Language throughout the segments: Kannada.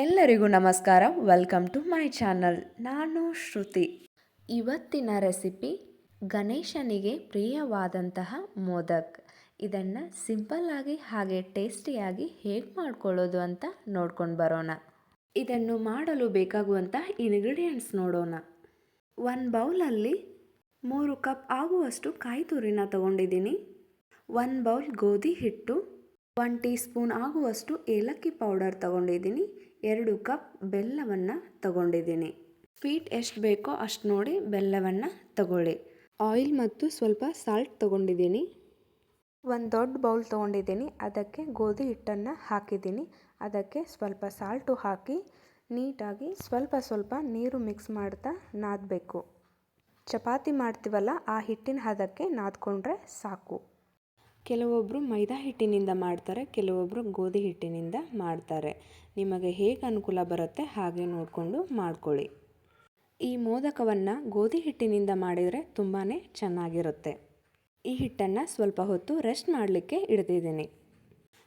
ಎಲ್ಲರಿಗೂ ನಮಸ್ಕಾರ. ವೆಲ್ಕಮ್ ಟು ಮೈ ಚಾನಲ್ ನಾನು ಶ್ರುತಿ. ಇವತ್ತಿನ ರೆಸಿಪಿ ಗಣೇಶನಿಗೆ ಪ್ರಿಯವಾದಂತಹ ಮೋದಕ್. ಇದನ್ನು ಸಿಂಪಲ್ಲಾಗಿ ಹಾಗೆ ಟೇಸ್ಟಿಯಾಗಿ ಹೇಗೆ ಮಾಡ್ಕೊಳ್ಳೋದು ಅಂತ ನೋಡ್ಕೊಂಡು ಬರೋಣ. ಇದನ್ನು ಮಾಡಲು ಬೇಕಾಗುವಂಥ ಇನ್ಗ್ರೀಡಿಯೆಂಟ್ಸ್ ನೋಡೋಣ. ಒಂದು ಬೌಲಲ್ಲಿ ಮೂರು ಕಪ್ ಆಗುವಷ್ಟು ಕಾಯಿ ತುರಿನ ತಗೊಂಡಿದ್ದೀನಿ. ಒಂದು ಬೌಲ್ ಗೋಧಿ ಹಿಟ್ಟು ಒನ್ ಟೀ ಸ್ಪೂನ್ ಆಗುವಷ್ಟು ಏಲಕ್ಕಿ ಪೌಡರ್ ತಗೊಂಡಿದ್ದೀನಿ, ಎರಡು ಕಪ್ ಬೆಲ್ಲವನ್ನು ತಗೊಂಡಿದ್ದೀನಿ. ಸ್ವೀಟ್ ಎಷ್ಟು ಬೇಕೋ ಅಷ್ಟು ನೋಡಿ ಬೆಲ್ಲವನ್ನು ತಗೊಳ್ಳಿ. ಆಯಿಲ್ ಮತ್ತು ಸ್ವಲ್ಪ ಸಾಲ್ಟ್ ತಗೊಂಡಿದ್ದೀನಿ. ಒಂದು ದೊಡ್ಡ ಬೌಲ್ ತೊಗೊಂಡಿದ್ದೀನಿ, ಅದಕ್ಕೆ ಗೋಧಿ ಹಿಟ್ಟನ್ನು ಹಾಕಿದ್ದೀನಿ. ಅದಕ್ಕೆ ಸ್ವಲ್ಪ ಸಾಲ್ಟು ಹಾಕಿ ನೀಟಾಗಿ ಸ್ವಲ್ಪ ಸ್ವಲ್ಪ ನೀರು ಮಿಕ್ಸ್ ಮಾಡ್ತಾ ನಾದಬೇಕು. ಚಪಾತಿ ಮಾಡ್ತೀವಲ್ಲ, ಆ ಹಿಟ್ಟಿನ ಹದಕ್ಕೆ ನಾದ್ಕೊಂಡ್ರೆ ಸಾಕು. ಕೆಲವೊಬ್ಬರು ಮೈದಾ ಹಿಟ್ಟಿನಿಂದ ಮಾಡ್ತಾರೆ ಕೆಲವೊಬ್ಬರು ಗೋಧಿ ಹಿಟ್ಟಿನಿಂದ ಮಾಡ್ತಾರೆ. ನಿಮಗೆ ಹೇಗೆ ಅನುಕೂಲ ಬರುತ್ತೆ ಹಾಗೆ ನೋಡಿಕೊಂಡು ಮಾಡ್ಕೊಳ್ಳಿ. ಈ ಮೋದಕವನ್ನು ಗೋಧಿ ಹಿಟ್ಟಿನಿಂದ ಮಾಡಿದರೆ ತುಂಬಾ ಚೆನ್ನಾಗಿರುತ್ತೆ. ಈ ಹಿಟ್ಟನ್ನು ಸ್ವಲ್ಪ ಹೊತ್ತು ರೆಸ್ಟ್ ಮಾಡಲಿಕ್ಕೆ ಇಡ್ತಿದ್ದೀನಿ.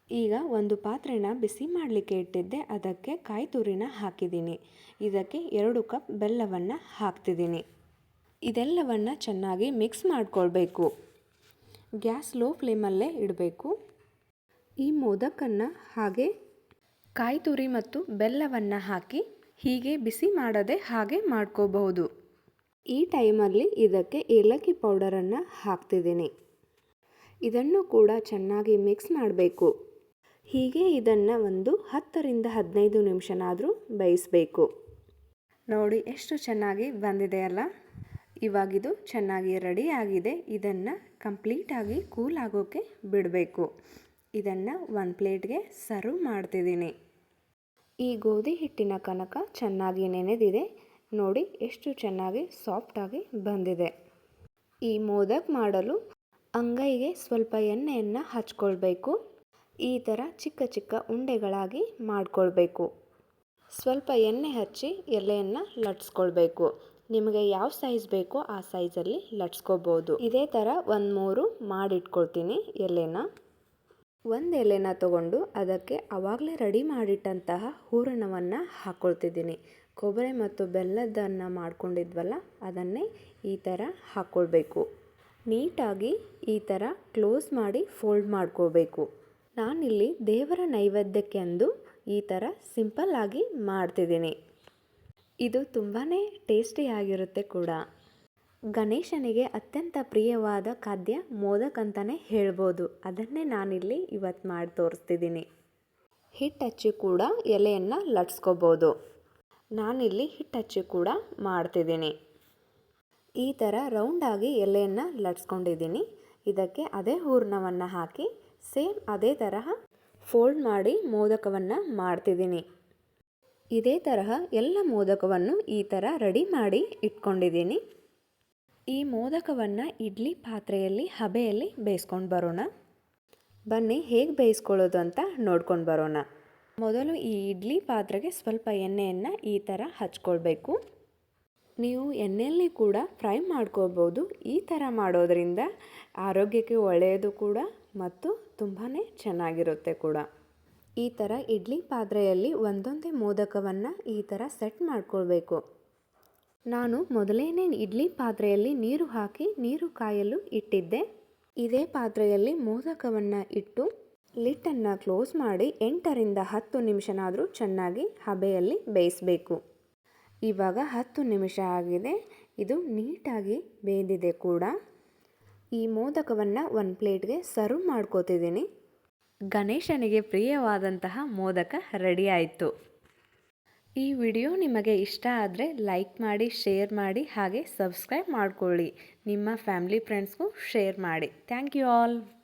ಈಗ ಒಂದು ಪಾತ್ರೆನ ಬಿಸಿ ಮಾಡಲಿಕ್ಕೆ ಇಟ್ಟಿದ್ದೆ, ಅದಕ್ಕೆ ಕಾಯಿ ತುರಿನ ಹಾಕಿದ್ದೀನಿ. ಇದಕ್ಕೆ ಎರಡು ಕಪ್ ಬೆಲ್ಲವನ್ನು ಹಾಕ್ತಿದ್ದೀನಿ. ಇದೆಲ್ಲವನ್ನು ಚೆನ್ನಾಗಿ ಮಿಕ್ಸ್ ಮಾಡಿಕೊಳ್ಬೇಕು. ಗ್ಯಾಸ್ ಲೋ ಫ್ಲೇಮಲ್ಲೇ ಇಡಬೇಕು. ಈ ಮೋದಕನ್ನು ಹಾಗೆ ಕಾಯಿ ತುರಿ ಮತ್ತು ಬೆಲ್ಲವನ್ನು ಹಾಕಿ ಹೀಗೆ ಬಿಸಿ ಮಾಡದೆ ಹಾಗೆ ಮಾಡ್ಕೋಬಹುದು. ಈ ಟೈಮಲ್ಲಿ ಇದಕ್ಕೆ ಏಲಕ್ಕಿ ಪೌಡರನ್ನು ಹಾಕ್ತಿದ್ದೀನಿ. ಇದನ್ನು ಕೂಡ ಚೆನ್ನಾಗಿ ಮಿಕ್ಸ್ ಮಾಡಬೇಕು. ಹೀಗೆ ಇದನ್ನು ಒಂದು ಹತ್ತರಿಂದ ಹದಿನೈದು ನಿಮಿಷನಾದರೂ ಬೇಯಿಸಬೇಕು. ನೋಡಿ ಎಷ್ಟು ಚೆನ್ನಾಗಿ ಬಂದಿದೆ ಅಲ್ಲ ಇವಾಗಿದು ಚೆನ್ನಾಗಿ ರೆಡಿ ಆಗಿದೆ. ಇದನ್ನು ಕಂಪ್ಲೀಟಾಗಿ ಕೂಲ್ ಆಗೋಕ್ಕೆ ಬಿಡಬೇಕು. ಇದನ್ನು ಒಂದು ಪ್ಲೇಟ್ಗೆ ಸರ್ವ್ ಮಾಡ್ತಿದ್ದೀನಿ. ಈ ಗೋಧಿ ಹಿಟ್ಟಿನ ಕನಕ ಚೆನ್ನಾಗಿ ನೆನೆದಿದೆ. ನೋಡಿ ಎಷ್ಟು ಚೆನ್ನಾಗಿ ಸಾಫ್ಟಾಗಿ ಬಂದಿದೆ. ಈ ಮೋದಕ್ ಮಾಡಲು ಅಂಗೈಗೆ ಸ್ವಲ್ಪ ಎಣ್ಣೆಯನ್ನು ಹಚ್ಕೊಳ್ಬೇಕು. ಈ ಥರ ಚಿಕ್ಕ ಚಿಕ್ಕ ಉಂಡೆಗಳಾಗಿ ಮಾಡಿಕೊಳ್ಬೇಕು. ಸ್ವಲ್ಪ ಎಣ್ಣೆ ಹಚ್ಚಿ ಎಲೆಯನ್ನು ಲಟ್ಸ್ಕೊಳ್ಬೇಕು. ನಿಮಗೆ ಯಾವ ಸೈಜ್ ಬೇಕೋ ಆ ಸೈಜಲ್ಲಿ ಲಟ್ಸ್ಕೋಬೋದು. ಇದೇ ಥರ ಒಂದು ಮೂರು ಮಾಡಿಟ್ಕೊಳ್ತೀನಿ ಎಲೆನ. ಒಂದು ಎಲೆನ ತಗೊಂಡು ಅದಕ್ಕೆ ಆವಾಗಲೇ ರೆಡಿ ಮಾಡಿಟ್ಟಂತಹ ಹೂರಣವನ್ನು ಹಾಕ್ಕೊಳ್ತಿದ್ದೀನಿ ಕೊಬ್ಬರಿ ಮತ್ತು ಬೆಲ್ಲದನ್ನು ಮಾಡ್ಕೊಂಡಿದ್ವಲ್ಲ, ಅದನ್ನೇ ಈ ಥರ ಹಾಕ್ಕೊಳ್ಬೇಕು ನೀಟಾಗಿ ಈ ಥರ ಕ್ಲೋಸ್ ಮಾಡಿ ಫೋಲ್ಡ್ ಮಾಡ್ಕೋಬೇಕು ನಾನಿಲ್ಲಿ ದೇವರ ನೈವೇದ್ಯಕ್ಕೆ ಅಂದು ಈ ಥರ ಸಿಂಪಲ್ಲಾಗಿ ಮಾಡ್ತಿದ್ದೀನಿ. ಇದು ತುಂಬಾ ಟೇಸ್ಟಿಯಾಗಿರುತ್ತೆ ಕೂಡ. ಗಣೇಶನಿಗೆ ಅತ್ಯಂತ ಪ್ರಿಯವಾದ ಖಾದ್ಯ ಮೋದಕ್ ಅಂತಲೇ ಹೇಳ್ಬೋದು. ಅದನ್ನೇ ನಾನಿಲ್ಲಿ ಇವತ್ತು ಮಾಡಿ ತೋರಿಸ್ತಿದ್ದೀನಿ. ಹಿಟ್ಟು ಹಚ್ಚಿ ಕೂಡ ಎಲೆಯನ್ನು ಲಟ್ಸ್ಕೋಬೋದು. ನಾನಿಲ್ಲಿ ಹಿಟ್ಟು ಹಚ್ಚಿ ಕೂಡ ಮಾಡ್ತಿದ್ದೀನಿ. ಈ ಥರ ರೌಂಡಾಗಿ ಎಲೆಯನ್ನು ಲಟ್ಸ್ಕೊಂಡಿದ್ದೀನಿ. ಇದಕ್ಕೆ ಅದೇ ಹೂರ್ಣವನ್ನು ಹಾಕಿ ಸೇಮ್ ಅದೇ ತರಹ ಫೋಲ್ಡ್ ಮಾಡಿ ಮೋದಕವನ್ನು ಮಾಡ್ತಿದ್ದೀನಿ. ಇದೇ ತರಹ ಎಲ್ಲ ಮೋದಕವನ್ನು ಈ ಥರ ರೆಡಿ ಮಾಡಿ ಇಟ್ಕೊಂಡಿದ್ದೀನಿ. ಈ ಮೋದಕವನ್ನು ಇಡ್ಲಿ ಪಾತ್ರೆಯಲ್ಲಿ, ಹಬೆಯಲ್ಲಿ ಬೇಯಿಸ್ಕೊಂಡು ಬರೋಣ. ಬನ್ನಿ, ಹೇಗೆ ಬೇಯಿಸ್ಕೊಳ್ಳೋದು ಅಂತ ನೋಡ್ಕೊಂಡು ಬರೋಣ. ಮೊದಲು ಈ ಇಡ್ಲಿ ಪಾತ್ರೆಗೆ ಸ್ವಲ್ಪ ಎಣ್ಣೆಯನ್ನು ಈ ಥರ ಹಚ್ಕೊಳ್ಬೇಕು. ನೀವು ಎಣ್ಣೆಯಲ್ಲಿ ಕೂಡ ಫ್ರೈ ಮಾಡ್ಕೋಬೋದು ಈ ಥರ ಮಾಡೋದ್ರಿಂದ ಆರೋಗ್ಯಕ್ಕೆ ಒಳ್ಳೆಯದು ಕೂಡ ಮತ್ತು ತುಂಬಾ ಚೆನ್ನಾಗಿರುತ್ತೆ ಕೂಡ. ಈ ಥರ ಇಡ್ಲಿ ಪಾತ್ರೆಯಲ್ಲಿ ಒಂದೊಂದೇ ಮೋದಕವನ್ನು ಈ ಥರ ಸೆಟ್ ಮಾಡ್ಕೊಳ್ಬೇಕು. ನಾನು ಮೊದಲೇನೇ ಇಡ್ಲಿ ಪಾತ್ರೆಯಲ್ಲಿ ನೀರು ಹಾಕಿ ನೀರು ಕಾಯಲು ಇಟ್ಟಿದ್ದೆ. ಇದೇ ಪಾತ್ರೆಯಲ್ಲಿ ಮೋದಕವನ್ನು ಇಟ್ಟು ಲಿಟ್ಟನ್ನು ಕ್ಲೋಸ್ ಮಾಡಿ ಎಂಟರಿಂದ ಹತ್ತು ನಿಮಿಷನಾದರೂ ಚೆನ್ನಾಗಿ ಹಬೆಯಲ್ಲಿ ಬೇಯಿಸಬೇಕು. ಇವಾಗ ಹತ್ತು ನಿಮಿಷ ಆಗಿದೆ. ಇದು ನೀಟಾಗಿ ಬೇಯ್ದಿದೆ ಕೂಡ. ಈ ಮೋದಕವನ್ನು ಒಂದು ಪ್ಲೇಟ್ಗೆ ಸರ್ವ್ ಮಾಡ್ಕೋತಿದ್ದೀನಿ. ಗಣೇಶನಿಗೆ ಪ್ರಿಯವಾದಂತಹ ಮೋದಕ ರೆಡಿ ಆಯಿತು. ಈ ವಿಡಿಯೋ ನಿಮಗೆ ಇಷ್ಟ ಆದರೆ ಲೈಕ್ ಮಾಡಿ, ಶೇರ್ ಮಾಡಿ, ಹಾಗೆ ಸಬ್ಸ್ಕ್ರೈಬ್ ಮಾಡಿಕೊಳ್ಳಿ. ನಿಮ್ಮ ಫ್ಯಾಮಿಲಿ ಫ್ರೆಂಡ್ಸ್ಗೂ ಶೇರ್ ಮಾಡಿ. Thank you all.